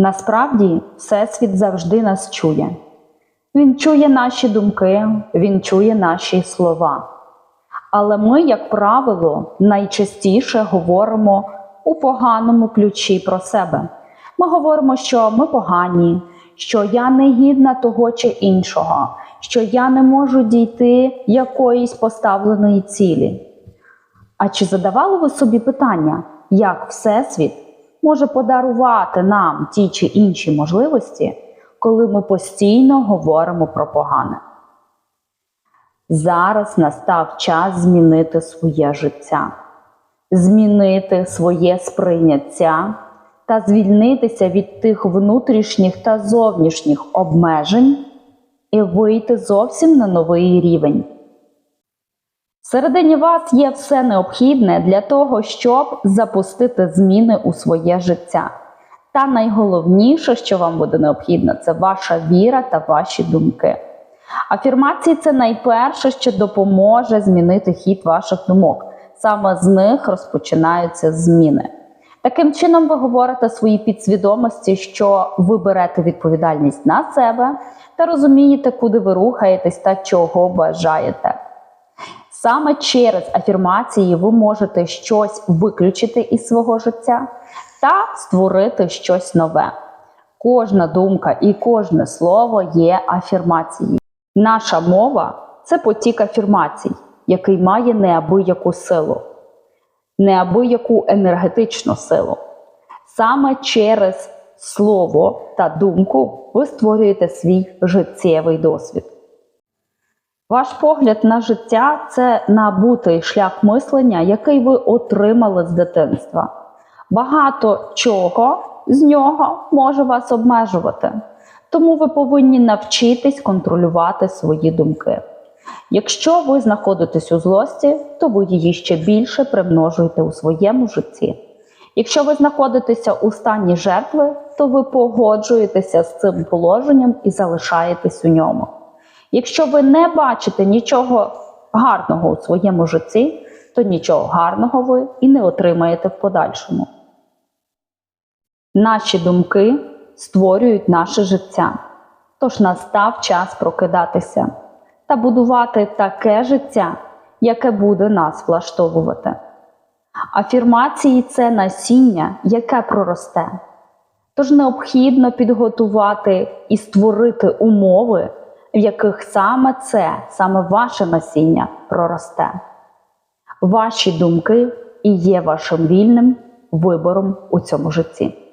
Насправді, Всесвіт завжди нас чує. Він чує наші думки, він чує наші слова. Але ми, як правило, найчастіше говоримо у поганому ключі про себе. Ми говоримо, що ми погані, що я не гідна того чи іншого, що я не можу дійти якоїсь поставленої цілі. А чи задавали ви собі питання, як Всесвіт може подарувати нам ті чи інші можливості, коли ми постійно говоримо про погане? Зараз настав час змінити своє життя, змінити своє сприйняття та звільнитися від тих внутрішніх та зовнішніх обмежень і вийти зовсім на новий рівень. Всередині вас є все необхідне для того, щоб запустити зміни у своє життя. Та найголовніше, що вам буде необхідно, це ваша віра та ваші думки. Афірмації це найперше, що допоможе змінити хід ваших думок. Саме з них розпочинаються зміни. Таким чином, ви говорите своїй підсвідомості, що ви берете відповідальність на себе та розумієте, куди ви рухаєтесь та чого бажаєте. Саме через афірмації ви можете щось виключити із свого життя та створити щось нове. Кожна думка і кожне слово є афірмацією. Наша мова це потік афірмацій, який має неабияку силу, неабияку енергетичну силу. Саме через слово та думку ви створюєте свій життєвий досвід. Ваш погляд на життя це набутий шлях мислення, який ви отримали з дитинства. Багато чого з нього може вас обмежувати, тому ви повинні навчитись контролювати свої думки. Якщо ви знаходитесь у злості, то ви її ще більше примножуєте у своєму житті. Якщо ви знаходитеся у стані жертви, то ви погоджуєтеся з цим положенням і залишаєтесь у ньому. Якщо ви не бачите нічого гарного у своєму житті, то нічого гарного ви і не отримаєте в подальшому. Наші думки створюють наше життя. Тож настав час прокидатися та будувати таке життя, яке буде нас влаштовувати. Афірмації це насіння, яке проросте. Тож необхідно підготувати і створити умови, в яких саме це, саме ваше насіння проросте. Ваші думки і є вашим вільним вибором у цьому житті.